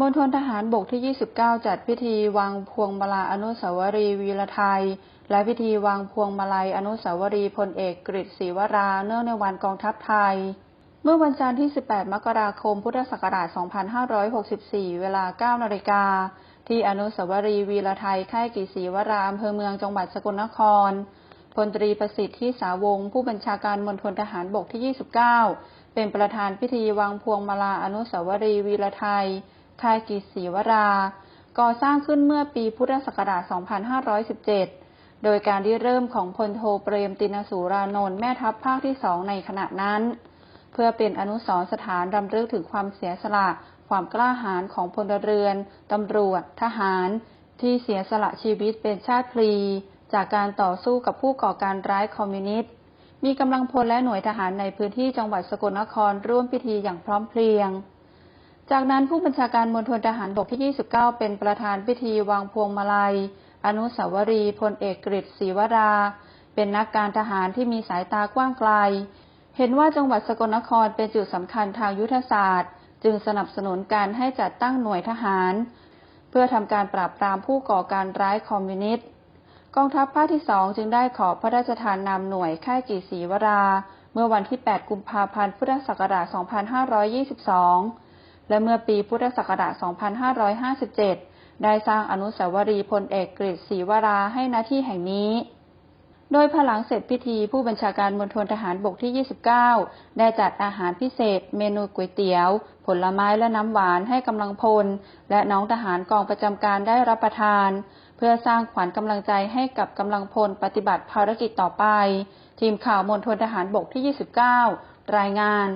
มณฑลทหารบกที่ 29 จัดพิธีวางพวงมาลาอนุสาวรีย์วีรไทย และพิธีวางพวงมาลัยอนุสาวรีย์พลเอกกฤษศรีวรา เนื่องในวันกองทัพไทย เมื่อวันจันทร์ที่ 18 มกราคม พุทธศักราช 2564 เวลา 9 นาฬิกา ที่อนุสาวรีย์วีรไทย ค่ายกฤษศรีวรา อำเภอเมือง จังหวัดสกลนครพลตรีประสิทธิ์ที่สาวง ผู้บัญชาการมณฑลทหารบกที่ 29 เป็นประธานพิธีวางพวงมาลาอนุสาวรีย์วีรไทย ค่ายกิศีวรา ก่อสร้างขึ้นเมื่อปีพุทธศักราช 2517 โดยการที่เริ่มของพลโทเปรมตินสูรานนท์แม่ทัพภาคที่สองในขณะนั้น เพื่อเป็นอนุสรสถานรำลึกถึงความเสียสละความกล้าหาญของพลเรือน ตำรวจ ทหาร ที่เสียสละชีวิตเป็นชาติพลี จากการต่อสู้กับผู้ก่อการร้ายคอมมิวนิสต์ มีกำลังพลและหน่วยทหารในพื้นที่จังหวัดสกลนครร่วมพิธีอย่างพร้อมเพรียง จากนั้นผู้บัญชาการมณฑลทหารบกที่ 29 เป็นประธานพิธีวางพวงมาลัย อนุสาวรีย์พลเอกกฤษศรีวรา เป็นนักการทหารที่มีสายตากว้างไกล เห็นว่าจังหวัดสกลนครเป็นจุดสำคัญทางยุทธศาสตร์ จึงสนับสนุนการให้จัดตั้งหน่วยทหาร เพื่อทำการปราบปรามผู้ก่อการร้ายคอมมิวนิสต์ กองทัพภาคที่สองจึงได้ขอพระราชทานนามหน่วยค่ายกีศรีวรา เมื่อวันที่ 8 กุมภาพันธ์ พุทธศักราช 2522 และเมื่อปีพุทธศักราช 2557 ได้สร้างอนุสาวรีย์พลเอกกฤษศรีวราให้ณที่แห่งนี้ โดยพลังเสร็จพิธีผู้บัญชาการมณฑลทหารบกที่ 29 ได้จัดอาหารพิเศษ เมนูก๋วยเตี๋ยว ผลไม้และน้ำหวานให้กำลังพล และน้องทหารกองประจำการได้รับประทาน เพื่อสร้างขวัญกำลังใจให้กับกำลังพลปฏิบัติภารกิจต่อไป ทีมข่าวมณฑลทหารบกที่ 29 รายงาน